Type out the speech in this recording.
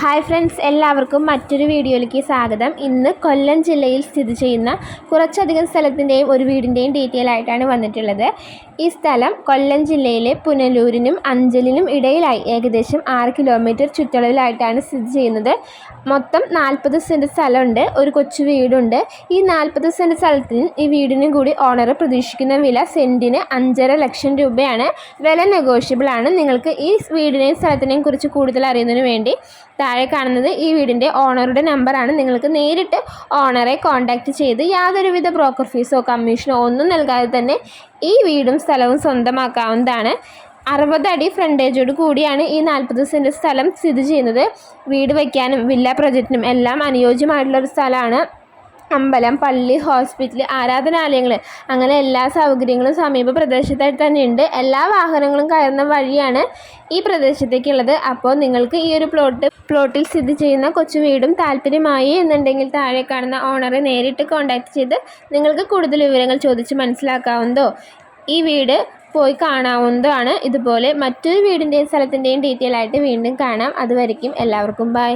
Hi friends എല്ലാവർക്കും മറ്റൊരു വീഡിയോയിലേക്ക് സ്വാഗതം. ഇന്ന് കൊല്ലം ജില്ലയിൽ സ്ഥിതി ചെയ്യുന്ന കുറച്ചധികം സ്ഥലത്തിന്റെയും ഒരു വീടിന്റെയും ഡീറ്റെയിൽ ആയിട്ടാണ് വന്നിട്ടുള്ളത്. ഈ സ്ഥലം കൊല്ലം ജില്ലയിലെ പുനലൂരിനും അഞ്ചലിനും ഇടയിലായി ഏകദേശം ആറ് കിലോമീറ്റർ ചുറ്റളവിലായിട്ടാണ് സ്ഥിതി ചെയ്യുന്നത്. മൊത്തം നാൽപ്പത് സെന്റ് സ്ഥലമുണ്ട് ഒരു കൊച്ചു വീടുണ്ട്. ഈ നാൽപ്പത് സെന്റ് സ്ഥലത്തിന് ഈ വീടിനും കൂടി ഓണർ പ്രതീക്ഷിക്കുന്ന വില സെന്റിന് അഞ്ചര ലക്ഷം രൂപയാണ്. വില നെഗോഷ്യബിളാണ് നിങ്ങൾക്ക് ഈ വീടിനെയും സ്ഥലത്തിനെയും കുറിച്ച് കൂടുതൽ അറിയുന്നതിന് വേണ്ടി താഴെ കാണുന്നത് ഈ വീടിന്റെ ഓണറുടെ നമ്പറാണ്. നിങ്ങൾക്ക് നേരിട്ട് ഓണറെ കോൺടാക്റ്റ് ചെയ്ത് യാതൊരുവിധ ബ്രോക്കർ ഫീസോ കമ്മീഷനോ ഒന്നും നൽകാതെ തന്നെ ഈ വീടും സ്ഥലവും സ്വന്തമാക്കാവുന്നതാണ്. അറുപത് അടി ഫ്രണ്ടേജോട് കൂടിയാണ് ഈ നാൽപ്പത് സെന്റ് സ്ഥലം സ്ഥിതി ചെയ്യുന്നത്. വീട് വയ്ക്കാനും വില്ല പ്രൊജക്റ്റിനും എല്ലാം അനുയോജ്യമായിട്ടുള്ള ഒരു സ്ഥലമാണ്. അമ്പലം പള്ളി ഹോസ്പിറ്റൽ ആരാധനാലയങ്ങൾ അങ്ങനെ എല്ലാ സൗകര്യങ്ങളും സമീപ പ്രദേശത്തായിട്ട് തന്നെയുണ്ട്. എല്ലാ വാഹനങ്ങളും കയറുന്ന വഴിയാണ് ഈ പ്രദേശത്തേക്കുള്ളത്. അപ്പോൾ നിങ്ങൾക്ക് ഈ ഒരു പ്ലോട്ട് പ്ലോട്ടിൽ സ്ഥിതി ചെയ്യുന്ന കൊച്ചു വീടും താല്പര്യമായി എന്നുണ്ടെങ്കിൽ താഴെ കാണുന്ന ഓണറെ നേരിട്ട് കോൺടാക്റ്റ് ചെയ്ത് നിങ്ങൾക്ക് കൂടുതൽ വിവരങ്ങൾ ചോദിച്ച് മനസ്സിലാക്കാവുന്നതോ ഈ വീട് പോയി കാണാവുന്നതാണ്. ഇതുപോലെ മറ്റൊരു വീടിന്റെയും സ്ഥലത്തിന്റെയും ഡീറ്റെയിൽ ആയിട്ട് വീണ്ടും കാണാം. അതുവരയ്ക്കും എല്ലാവർക്കും ബൈ